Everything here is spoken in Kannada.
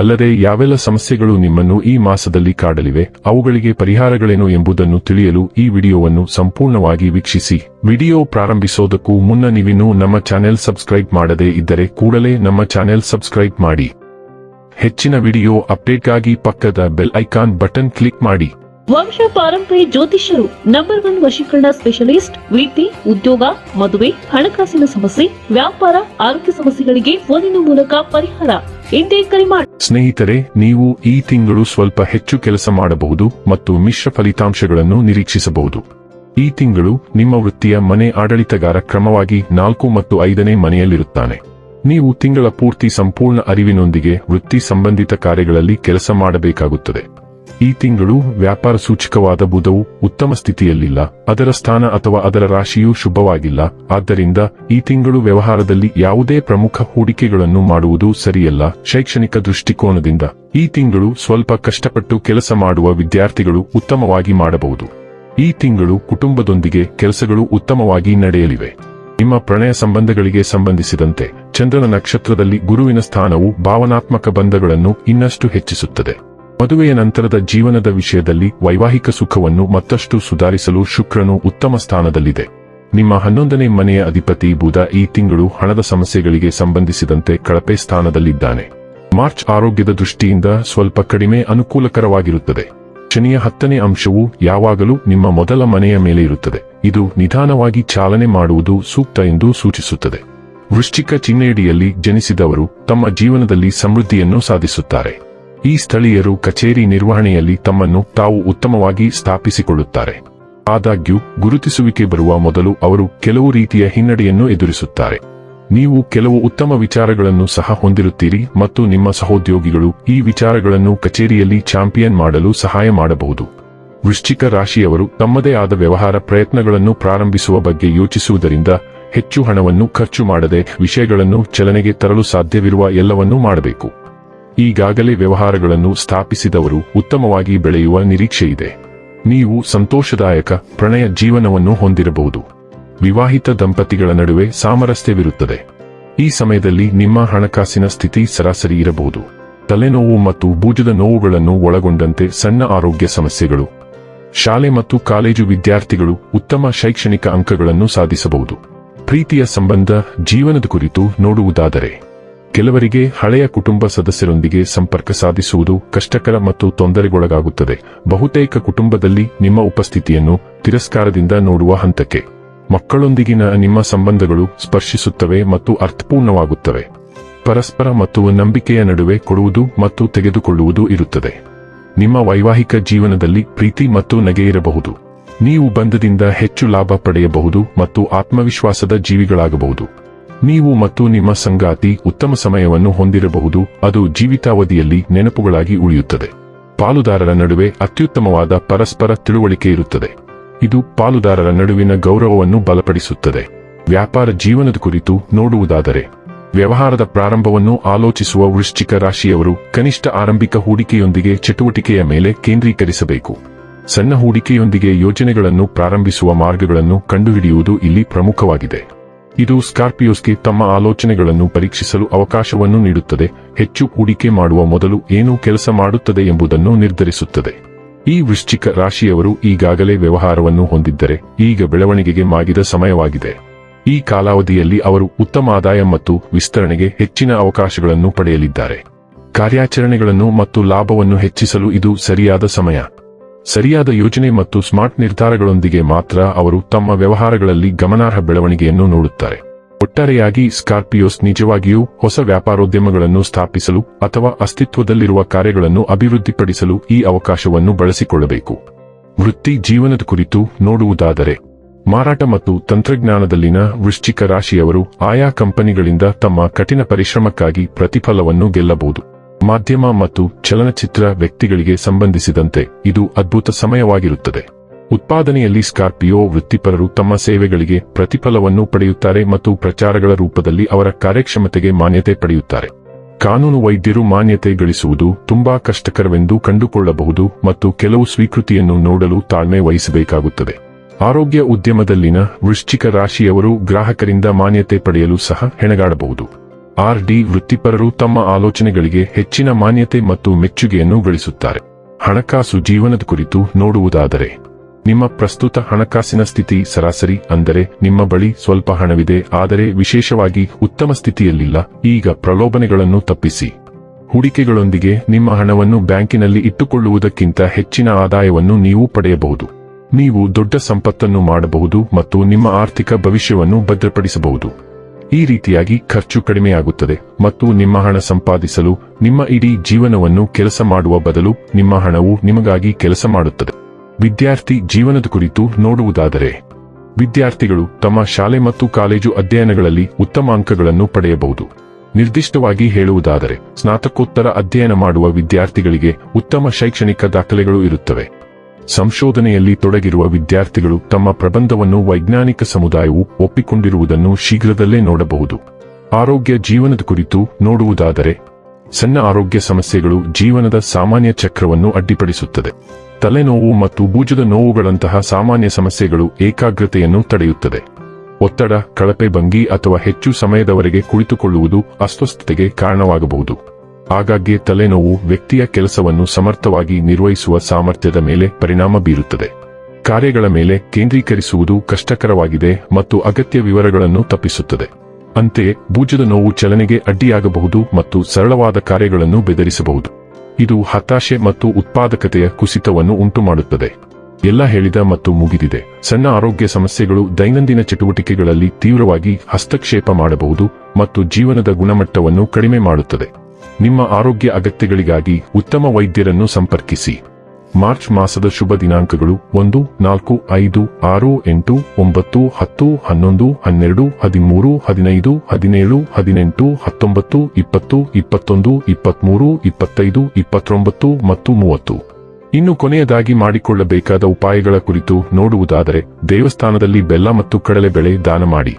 ಅಲ್ಲದೆ ಯಾವೆಲ್ಲ ಸಮಸ್ಯೆಗಳು ನಿಮ್ಮನ್ನು ಈ ಮಾಸದಲ್ಲಿ ಕಾಡಲಿವೆ, ಅವುಗಳಿಗೆ ಪರಿಹಾರಗಳೇನು ಎಂಬುದನ್ನು ತಿಳಿಯಲು ಈ ವಿಡಿಯೋವನ್ನು ಸಂಪೂರ್ಣವಾಗಿ ವೀಕ್ಷಿಸಿ. ವಿಡಿಯೋ ಪ್ರಾರಂಭಿಸೋದಕ್ಕೂ ಮುನ್ನ ನೀವಿನ್ನೂ ನಮ್ಮ ಚಾನೆಲ್ ಸಬ್ಸ್ಕ್ರೈಬ್ ಮಾಡದೇ ಇದ್ದರೆ ಕೂಡಲೇ ನಮ್ಮ ಚಾನೆಲ್ ಸಬ್ಸ್ಕ್ರೈಬ್ ಮಾಡಿ. ಹೆಚ್ಚಿನ ವಿಡಿಯೋ ಅಪ್ಡೇಟ್ಗಾಗಿ ಪಕ್ಕದ ಬೆಲ್ ಐಕಾನ್ ಬಟನ್ ಕ್ಲಿಕ್ ಮಾಡಿ. ವಂಶ ಪಾರಂಪರ್ಯ ಜ್ಯೋತಿಷ್ಯರು ನಂಬರ್ ಒನ್ ವಶೀಕರಣ ಸ್ಪೆಷಲಿಸ್ಟ್ ವೃತ್ತಿ ಉದ್ಯೋಗ, ಮದುವೆ, ಹಣಕಾಸಿನ ಸಮಸ್ಯೆ, ವ್ಯಾಪಾರ, ಆರೋಗ್ಯ ಸಮಸ್ಯೆಗಳಿಗೆ ಫೋನಿನ ಮೂಲಕ ಪರಿಹಾರ. ಎಂದೇ ಕರೆ ಮಾಡಿ ಸ್ನೇಹಿತರೆ, ನೀವು ಈ ತಿಂಗಳು ಸ್ವಲ್ಪ ಹೆಚ್ಚು ಕೆಲಸ ಮಾಡಬಹುದು ಮತ್ತು ಮಿಶ್ರ ಫಲಿತಾಂಶಗಳನ್ನು ನಿರೀಕ್ಷಿಸಬಹುದು. ಈ ತಿಂಗಳು ನಿಮ್ಮ ವೃತ್ತಿಯ ಮನೆ ಆಡಳಿತಗಾರ ಕ್ರಮವಾಗಿ ನಾಲ್ಕು ಮತ್ತು ಐದನೇ ಮನೆಯಲ್ಲಿರುತ್ತಾನೆ. ನೀವು ತಿಂಗಳ ಪೂರ್ತಿ ಸಂಪೂರ್ಣ ಅರಿವಿನೊಂದಿಗೆ ವೃತ್ತಿ ಸಂಬಂಧಿತ ಕಾರ್ಯಗಳಲ್ಲಿ ಕೆಲಸ ಮಾಡಬೇಕಾಗುತ್ತದೆ. ಈ ತಿಂಗಳು ವ್ಯಾಪಾರ ಸೂಚಕವಾದ ಬುಧವು ಉತ್ತಮ ಸ್ಥಿತಿಯಲ್ಲಿಲ್ಲ. ಅದರ ಸ್ಥಾನ ಅಥವಾ ಅದರ ರಾಶಿಯೂ ಶುಭವಾಗಿಲ್ಲ. ಆದ್ದರಿಂದ ಈ ತಿಂಗಳು ವ್ಯವಹಾರದಲ್ಲಿ ಯಾವುದೇ ಪ್ರಮುಖ ಹೂಡಿಕೆಗಳನ್ನು ಮಾಡುವುದು ಸರಿಯಲ್ಲ. ಶೈಕ್ಷಣಿಕ ದೃಷ್ಟಿಕೋನದಿಂದ ಈ ತಿಂಗಳು ಸ್ವಲ್ಪ ಕಷ್ಟಪಟ್ಟು ಕೆಲಸ ಮಾಡುವ ವಿದ್ಯಾರ್ಥಿಗಳು ಉತ್ತಮವಾಗಿ ಮಾಡಬಹುದು. ಈ ತಿಂಗಳು ಕುಟುಂಬದೊಂದಿಗೆ ಕೆಲಸಗಳು ಉತ್ತಮವಾಗಿ ನಡೆಯಲಿವೆ. ನಿಮ್ಮ ಪ್ರಣಯ ಸಂಬಂಧಗಳಿಗೆ ಸಂಬಂಧಿಸಿದಂತೆ ಚಂದ್ರನ ನಕ್ಷತ್ರದಲ್ಲಿ ಗುರುವಿನ ಸ್ಥಾನವು ಭಾವನಾತ್ಮಕ ಬಂಧಗಳನ್ನು ಇನ್ನಷ್ಟು ಹೆಚ್ಚಿಸುತ್ತದೆ. ಮದುವೆಯ ನಂತರದ ಜೀವನದ ವಿಷಯದಲ್ಲಿ ವೈವಾಹಿಕ ಸುಖವನ್ನು ಮತ್ತಷ್ಟು ಸುಧಾರಿಸಲು ಶುಕ್ರನು ಉತ್ತಮ ಸ್ಥಾನದಲ್ಲಿದೆ. ನಿಮ್ಮ ಹನ್ನೊಂದನೇ ಮನೆಯ ಅಧಿಪತಿ ಬುಧ ಈ ತಿಂಗಳು ಹಣದ ಸಮಸ್ಯೆಗಳಿಗೆ ಸಂಬಂಧಿಸಿದಂತೆ ಕಳಪೆ ಸ್ಥಾನದಲ್ಲಿದ್ದಾನೆ. ಮಾರ್ಚ್ ಆರೋಗ್ಯದ ದೃಷ್ಟಿಯಿಂದ ಸ್ವಲ್ಪ ಕಡಿಮೆ ಅನುಕೂಲಕರವಾಗಿರುತ್ತದೆ. ಶನಿಯ ಹತ್ತನೇ ಅಂಶವು ಯಾವಾಗಲೂ ನಿಮ್ಮ ಮೊದಲ ಮನೆಯ ಮೇಲೆ ಇರುತ್ತದೆ. ಇದು ನಿಧಾನವಾಗಿ ಚಾಲನೆ ಮಾಡುವುದು ಸೂಕ್ತ ಎಂದು ಸೂಚಿಸುತ್ತದೆ. ವೃಶ್ಚಿಕ ಚಿಹ್ನೆಯಡಿಯಲ್ಲಿ ಜನಿಸಿದವರು ತಮ್ಮ ಜೀವನದಲ್ಲಿ ಸಮೃದ್ಧಿಯನ್ನು ಸಾಧಿಸುತ್ತಾರೆ. ಈ ಸ್ಥಳೀಯರು ಕಚೇರಿ ನಿರ್ವಹಣೆಯಲ್ಲಿ ತಮ್ಮನ್ನು ತಾವು ಉತ್ತಮವಾಗಿ ಸ್ಥಾಪಿಸಿಕೊಳ್ಳುತ್ತಾರೆ. ಆದಾಗ್ಯೂ, ಗುರುತಿಸುವಿಕೆ ಬರುವ ಮೊದಲು ಅವರು ಕೆಲವು ರೀತಿಯ ಹಿನ್ನಡೆಯನ್ನು ಎದುರಿಸುತ್ತಾರೆ. ನೀವು ಕೆಲವು ಉತ್ತಮ ವಿಚಾರಗಳನ್ನು ಸಹ ಹೊಂದಿರುತ್ತೀರಿ ಮತ್ತು ನಿಮ್ಮ ಸಹೋದ್ಯೋಗಿಗಳು ಈ ವಿಚಾರಗಳನ್ನು ಕಚೇರಿಯಲ್ಲಿ ಚಾಂಪಿಯನ್ ಮಾಡಲು ಸಹಾಯ ಮಾಡಬಹುದು. ವೃಶ್ಚಿಕ ರಾಶಿಯವರು ತಮ್ಮದೇ ಆದ ವ್ಯವಹಾರ ಪ್ರಯತ್ನಗಳನ್ನು ಪ್ರಾರಂಭಿಸುವ ಬಗ್ಗೆ ಯೋಚಿಸುವುದರಿಂದ ಹೆಚ್ಚು ಹಣವನ್ನು ಖರ್ಚು ಮಾಡದೆ ವಿಷಯಗಳನ್ನು ಚಲನೆಗೆ ತರಲು ಸಾಧ್ಯವಿರುವ ಎಲ್ಲವನ್ನೂ ಮಾಡಬೇಕು. ಈಗಾಗಲೇ ವ್ಯವಹಾರಗಳನ್ನು ಸ್ಥಾಪಿಸಿದವರು ಉತ್ತಮವಾಗಿ ಬೆಳೆಯುವ ನಿರೀಕ್ಷೆಯಿದೆ. ನೀವು ಸಂತೋಷದಾಯಕ ಪ್ರಣಯ ಜೀವನವನ್ನು ಹೊಂದಿರಬಹುದು. ವಿವಾಹಿತ ದಂಪತಿಗಳ ನಡುವೆ ಸಾಮರಸ್ಯವಿರುತ್ತದೆ. ಈ ಸಮಯದಲ್ಲಿ ನಿಮ್ಮ ಹಣಕಾಸಿನ ಸ್ಥಿತಿ ಸರಾಸರಿ ಇರಬಹುದು. ತಲೆನೋವು ಮತ್ತು ಬೂಜದ ನೋವುಗಳನ್ನು ಒಳಗೊಂಡಂತೆ ಸಣ್ಣ ಆರೋಗ್ಯ ಸಮಸ್ಯೆಗಳು. ಶಾಲೆ ಮತ್ತು ಕಾಲೇಜು ವಿದ್ಯಾರ್ಥಿಗಳು ಉತ್ತಮ ಶೈಕ್ಷಣಿಕ ಅಂಕಗಳನ್ನು ಸಾಧಿಸಬಹುದು. ಪ್ರೀತಿಯ ಸಂಬಂಧ, ಜೀವನದ ಕುರಿತು ನೋಡುವುದಾದರೆ. ಕೆಲವರಿಗೆ ಹಳೆಯ ಕುಟುಂಬ ಸದಸ್ಯರೊಂದಿಗೆ ಸಂಪರ್ಕ ಸಾಧಿಸುವುದು ಕಷ್ಟಕರ ಮತ್ತು ತೊಂದರೆಗೊಳಗಾಗುತ್ತದೆ. ಬಹುತೇಕ ಕುಟುಂಬದಲ್ಲಿ ನಿಮ್ಮ ಉಪಸ್ಥಿತಿಯನ್ನು ತಿರಸ್ಕಾರದಿಂದ ನೋಡುವ ಹಂತಕ್ಕೆ. ಮಕ್ಕಳೊಂದಿಗಿನ ನಿಮ್ಮ ಸಂಬಂಧಗಳು ಸ್ಪರ್ಶಿಸುತ್ತವೆ ಮತ್ತು ಅರ್ಥಪೂರ್ಣವಾಗುತ್ತವೆ. ಪರಸ್ಪರ ಮತ್ತು ನಂಬಿಕೆಯ ನಡುವೆ ಕೊಡುವುದು ಮತ್ತು ತೆಗೆದುಕೊಳ್ಳುವುದು ಇರುತ್ತದೆ. ನಿಮ್ಮ ವೈವಾಹಿಕ ಜೀವನದಲ್ಲಿ ಪ್ರೀತಿ ಮತ್ತು ನಗೆ ಇರಬಹುದು. ನೀವು ಬಂಧದಿಂದ ಹೆಚ್ಚು ಲಾಭ ಪಡೆಯಬಹುದು ಮತ್ತು ಆತ್ಮವಿಶ್ವಾಸದ ಜೀವಿಗಳಾಗಬಹುದು. ನೀವು ಮತ್ತು ನಿಮ್ಮ ಸಂಗಾತಿ ಉತ್ತಮ ಸಮಯವನ್ನು ಹೊಂದಿರಬಹುದು, ಅದು ಜೀವಿತಾವಧಿಯಲ್ಲಿ ನೆನಪುಗಳಾಗಿ ಉಳಿಯುತ್ತದೆ. ಪಾಲುದಾರರ ನಡುವೆ ಅತ್ಯುತ್ತಮವಾದ ಪರಸ್ಪರ ತಿಳುವಳಿಕೆ ಇರುತ್ತದೆ. ಇದು ಪಾಲುದಾರರ ನಡುವಿನ ಗೌರವವನ್ನು ಬಲಪಡಿಸುತ್ತದೆ. ವ್ಯಾಪಾರ ಜೀವನದ ಕುರಿತು ನೋಡುವುದಾದರೆ, ವ್ಯವಹಾರದ ಪ್ರಾರಂಭವನ್ನು ಆಲೋಚಿಸುವ ವೃಶ್ಚಿಕ ರಾಶಿಯವರು ಕನಿಷ್ಠ ಆರಂಭಿಕ ಹೂಡಿಕೆಯೊಂದಿಗೆ ಚಟುವಟಿಕೆಯ ಮೇಲೆ ಕೇಂದ್ರೀಕರಿಸಬೇಕು. ಸಣ್ಣ ಹೂಡಿಕೆಯೊಂದಿಗೆ ಯೋಜನೆಗಳನ್ನು ಪ್ರಾರಂಭಿಸುವ ಮಾರ್ಗಗಳನ್ನು ಕಂಡುಹಿಡಿಯುವುದು ಇಲ್ಲಿ ಪ್ರಮುಖವಾಗಿದೆ. ಇದು ಸ್ಕಾರ್ಪಿಯೋಸ್ಗೆ ತಮ್ಮ ಆಲೋಚನೆಗಳನ್ನು ಪರೀಕ್ಷಿಸಲು ಅವಕಾಶವನ್ನು ನೀಡುತ್ತದೆ, ಹೆಚ್ಚು ಹೂಡಿಕೆ ಮಾಡುವ ಮೊದಲು ಏನು ಕೆಲಸ ಮಾಡುತ್ತದೆ ಎಂಬುದನ್ನು ನಿರ್ಧರಿಸುತ್ತದೆ. ಈ ವೃಶ್ಚಿಕ ರಾಶಿಯವರು ಈಗಾಗಲೇ ವ್ಯವಹಾರವನ್ನು ಹೊಂದಿದ್ದರೆ, ಈಗ ಬೆಳವಣಿಗೆಗೆ ಮಾಗಿದ ಸಮಯವಾಗಿದೆ. ಈ ಕಾಲಾವಧಿಯಲ್ಲಿ ಅವರು ಉತ್ತಮ ಆದಾಯ ಮತ್ತು ವಿಸ್ತರಣೆಗೆ ಹೆಚ್ಚಿನ ಅವಕಾಶಗಳನ್ನು ಪಡೆಯಲಿದ್ದಾರೆ. ಕಾರ್ಯಾಚರಣೆಗಳನ್ನು ಮತ್ತು ಲಾಭವನ್ನು ಹೆಚ್ಚಿಸಲು ಇದು ಸರಿಯಾದ ಸಮಯ. ಸರಿಯಾದ ಯೋಜನೆ ಮತ್ತು ಸ್ಮಾರ್ಟ್ ನಿರ್ಧಾರಗಳೊಂದಿಗೆ ಮಾತ್ರ ಅವರು ತಮ್ಮ ವ್ಯವಹಾರಗಳಲ್ಲಿ ಗಮನಾರ್ಹ ಬೆಳವಣಿಗೆಯನ್ನು ನೋಡುತ್ತಾರೆ. ಒಟ್ಟಾರೆಯಾಗಿ ಸ್ಕಾರ್ಪಿಯೋಸ್ ನಿಜವಾಗಿಯೂ ಹೊಸ ವ್ಯಾಪಾರೋದ್ಯಮಗಳನ್ನು ಸ್ಥಾಪಿಸಲು ಅಥವಾ ಅಸ್ತಿತ್ವದಲ್ಲಿರುವ ಕಾರ್ಯಗಳನ್ನು ಅಭಿವೃದ್ಧಿಪಡಿಸಲು ಈ ಅವಕಾಶವನ್ನು ಬಳಸಿಕೊಳ್ಳಬೇಕು. ವೃತ್ತಿ ಜೀವನದ ಕುರಿತು ನೋಡುವುದಾದರೆ, ಮಾರಾಟ ಮತ್ತು ತಂತ್ರಜ್ಞಾನದಲ್ಲಿನ ವೃಶ್ಚಿಕ ರಾಶಿಯವರು ಆಯಾ ಕಂಪನಿಗಳಿಂದ ತಮ್ಮ ಕಠಿಣ ಪರಿಶ್ರಮಕ್ಕಾಗಿ ಪ್ರತಿಫಲವನ್ನು ಗೆಲ್ಲಬಹುದು. ಮಾಧ್ಯಮ ಮತ್ತು ಚಲನಚಿತ್ರ ವ್ಯಕ್ತಿಗಳಿಗೆ ಸಂಬಂಧಿಸಿದಂತೆ ಇದು ಅದ್ಭುತ ಸಮಯವಾಗಿರುತ್ತದೆ. ಉತ್ಪಾದನೆಯಲ್ಲಿ ಸ್ಕಾರ್ಪಿಯೋ ವೃತ್ತಿಪರರು ತಮ್ಮ ಸೇವೆಗಳಿಗೆ ಪ್ರತಿಫಲವನ್ನು ಪಡೆಯುತ್ತಾರೆ ಮತ್ತು ಪ್ರಚಾರಗಳ ರೂಪದಲ್ಲಿ ಅವರ ಕಾರ್ಯಕ್ಷಮತೆಗೆ ಮಾನ್ಯತೆ ಪಡೆಯುತ್ತಾರೆ. ಕಾನೂನು ವೈದ್ಯರು ಮಾನ್ಯತೆ ಗಳಿಸುವುದು ತುಂಬಾ ಕಷ್ಟಕರವೆಂದು ಕಂಡುಕೊಳ್ಳಬಹುದು ಮತ್ತು ಕೆಲವು ಸ್ವೀಕೃತಿಯನ್ನು ನೋಡಲು ತಾಳ್ಮೆ ವಹಿಸಬೇಕಾಗುತ್ತದೆ. ಆರೋಗ್ಯ ಉದ್ಯಮದಲ್ಲಿನ ವೃಶ್ಚಿಕ ರಾಶಿಯವರು ಗ್ರಾಹಕರಿಂದ ಮಾನ್ಯತೆ ಪಡೆಯಲು ಸಹ ಹೆಣಗಾಡಬಹುದು. ಆರ್ ಡಿ ವೃತ್ತಿಪರರು ತಮ್ಮ ಆಲೋಚನೆಗಳಿಗೆ ಹೆಚ್ಚಿನ ಮಾನ್ಯತೆ ಮತ್ತು ಮೆಚ್ಚುಗೆಯನ್ನು ಗಳಿಸುತ್ತಾರೆ. ಹಣಕಾಸು ಜೀವನದ ಕುರಿತು ನೋಡುವುದಾದರೆ, ನಿಮ್ಮ ಪ್ರಸ್ತುತ ಹಣಕಾಸಿನ ಸ್ಥಿತಿ ಸರಾಸರಿ ಅಂದರೆ ನಿಮ್ಮ ಬಳಿ ಸ್ವಲ್ಪ ಹಣವಿದೆ, ಆದರೆ ವಿಶೇಷವಾಗಿ ಉತ್ತಮ ಸ್ಥಿತಿಯಲ್ಲಿಲ್ಲ. ಈಗ ಪ್ರಲೋಭನೆಗಳನ್ನು ತಪ್ಪಿಸಿ. ಹೂಡಿಕೆಗಳೊಂದಿಗೆ ನಿಮ್ಮ ಹಣವನ್ನು ಬ್ಯಾಂಕಿನಲ್ಲಿ ಇಟ್ಟುಕೊಳ್ಳುವುದಕ್ಕಿಂತ ಹೆಚ್ಚಿನ ಆದಾಯವನ್ನು ನೀವು ಪಡೆಯಬಹುದು. ನೀವು ದೊಡ್ಡ ಸಂಪತ್ತನ್ನು ಮಾಡಬಹುದು ಮತ್ತು ನಿಮ್ಮ ಆರ್ಥಿಕ ಭವಿಷ್ಯವನ್ನು ಭದ್ರಪಡಿಸಬಹುದು. ಈ ರೀತಿಯಾಗಿ ಖರ್ಚು ಕಡಿಮೆಯಾಗುತ್ತದೆ ಮತ್ತು ನಿಮ್ಮ ಹಣ ಸಂಪಾದಿಸಲು ನಿಮ್ಮ ಇಡೀ ಜೀವನವನ್ನು ಕೆಲಸ ಮಾಡುವ ಬದಲು ನಿಮ್ಮ ಹಣವು ನಿಮಗಾಗಿ ಕೆಲಸ ಮಾಡುತ್ತದೆ. ವಿದ್ಯಾರ್ಥಿ ಜೀವನದ ಕುರಿತು ನೋಡುವುದಾದರೆ, ವಿದ್ಯಾರ್ಥಿಗಳು ತಮ್ಮ ಶಾಲೆ ಮತ್ತು ಕಾಲೇಜು ಅಧ್ಯಯನಗಳಲ್ಲಿ ಉತ್ತಮ ಅಂಕಗಳನ್ನು ಪಡೆಯಬಹುದು. ನಿರ್ದಿಷ್ಟವಾಗಿ ಹೇಳುವುದಾದರೆ, ಸ್ನಾತಕೋತ್ತರ ಅಧ್ಯಯನ ಮಾಡುವ ವಿದ್ಯಾರ್ಥಿಗಳಿಗೆ ಉತ್ತಮ ಶೈಕ್ಷಣಿಕ ದಾಖಲೆಗಳು ಇರುತ್ತವೆ. ಸಂಶೋಧನೆಯಲ್ಲಿ ತೊಡಗಿರುವ ವಿದ್ಯಾರ್ಥಿಗಳು ತಮ್ಮ ಪ್ರಬಂಧವನ್ನು ವೈಜ್ಞಾನಿಕ ಸಮುದಾಯವು ಒಪ್ಪಿಕೊಂಡಿರುವುದನ್ನು ಶೀಘ್ರದಲ್ಲೇ ನೋಡಬಹುದು. ಆರೋಗ್ಯ ಜೀವನದ ಕುರಿತು ನೋಡುವುದಾದರೆ, ಸಣ್ಣ ಆರೋಗ್ಯ ಸಮಸ್ಯೆಗಳು ಜೀವನದ ಸಾಮಾನ್ಯ ಚಕ್ರವನ್ನು ಅಡ್ಡಿಪಡಿಸುತ್ತದೆ. ತಲೆನೋವು ಮತ್ತು ಬೂಜದ ನೋವುಗಳಂತಹ ಸಾಮಾನ್ಯ ಸಮಸ್ಯೆಗಳು ಏಕಾಗ್ರತೆಯನ್ನು ತಡೆಯುತ್ತದೆ. ಒತ್ತಡ, ಕಳಪೆ, ಭಂಗಿ ಅಥವಾ ಹೆಚ್ಚು ಸಮಯದವರೆಗೆ ಕುಳಿತುಕೊಳ್ಳುವುದು ಅಸ್ವಸ್ಥತೆಗೆ ಕಾರಣವಾಗಬಹುದು. ಆಗಾಗ್ಗೆ ತಲೆನೋವು ವ್ಯಕ್ತಿಯ ಕೆಲಸವನ್ನು ಸಮರ್ಥವಾಗಿ ನಿರ್ವಹಿಸುವ ಸಾಮರ್ಥ್ಯದ ಮೇಲೆ ಪರಿಣಾಮ ಬೀರುತ್ತದೆ. ಕಾರ್ಯಗಳ ಮೇಲೆ ಕೇಂದ್ರೀಕರಿಸುವುದು ಕಷ್ಟಕರವಾಗಿದೆ ಮತ್ತು ಅಗತ್ಯ ವಿವರಗಳನ್ನು ತಪ್ಪಿಸುತ್ತದೆ. ಅಂತೆಯೇ, ಬೂಜದ ನೋವು ಚಲನೆಗೆ ಅಡ್ಡಿಯಾಗಬಹುದು ಮತ್ತು ಸರಳವಾದ ಕಾರ್ಯಗಳನ್ನು ಬೆದರಿಸಬಹುದು. ಇದು ಹತಾಶೆ ಮತ್ತು ಉತ್ಪಾದಕತೆಯ ಕುಸಿತವನ್ನು ಉಂಟುಮಾಡುತ್ತದೆ. ಎಲ್ಲ ಹೇಳಿದ ಮತ್ತು ಮುಗಿದಿದೆ. ಸಣ್ಣ ಆರೋಗ್ಯ ಸಮಸ್ಯೆಗಳು ದೈನಂದಿನ ಚಟುವಟಿಕೆಗಳಲ್ಲಿ ತೀವ್ರವಾಗಿ ಹಸ್ತಕ್ಷೇಪ ಮಾಡಬಹುದು ಮತ್ತು ಜೀವನದ ಗುಣಮಟ್ಟವನ್ನು ಕಡಿಮೆ ಮಾಡುತ್ತದೆ. ನಿಮ್ಮ ಆರೋಗ್ಯ ಅಗತ್ಯಗಳಿಗಾಗಿ ಉತ್ತಮ ವೈದ್ಯರನ್ನು ಸಂಪರ್ಕಿಸಿ. ಮಾರ್ಚ್ ಮಾಸದ ಶುಭ ದಿನಾಂಕಗಳು ಒಂದು, ನಾಲ್ಕು, ಐದು, ಆರು, ಎಂಟು, ಒಂಬತ್ತು, ಹತ್ತು, ಹನ್ನೊಂದು, ಹನ್ನೆರಡು, ಹದಿಮೂರು, ಹದಿನೈದು, ಹದಿನೇಳು, ಹದಿನೆಂಟು, ಹತ್ತೊಂಬತ್ತು, ಇಪ್ಪತ್ತು, ಇಪ್ಪತ್ತೊಂದು, ಇಪ್ಪತ್ಮೂರು, ಇಪ್ಪತ್ತೈದು, ಇಪ್ಪತ್ತೊಂಬತ್ತು ಮತ್ತು ಮೂವತ್ತು. ಇನ್ನು ಕೊನೆಯದಾಗಿ ಮಾಡಿಕೊಳ್ಳಬೇಕಾದ ಉಪಾಯಗಳ ಕುರಿತು ನೋಡುವುದಾದರೆ ದೇವಸ್ಥಾನದಲ್ಲಿ ಬೆಲ್ಲ ಮತ್ತು ಕಡಲೆಬೇಳೆ ದಾನ ಮಾಡಿ.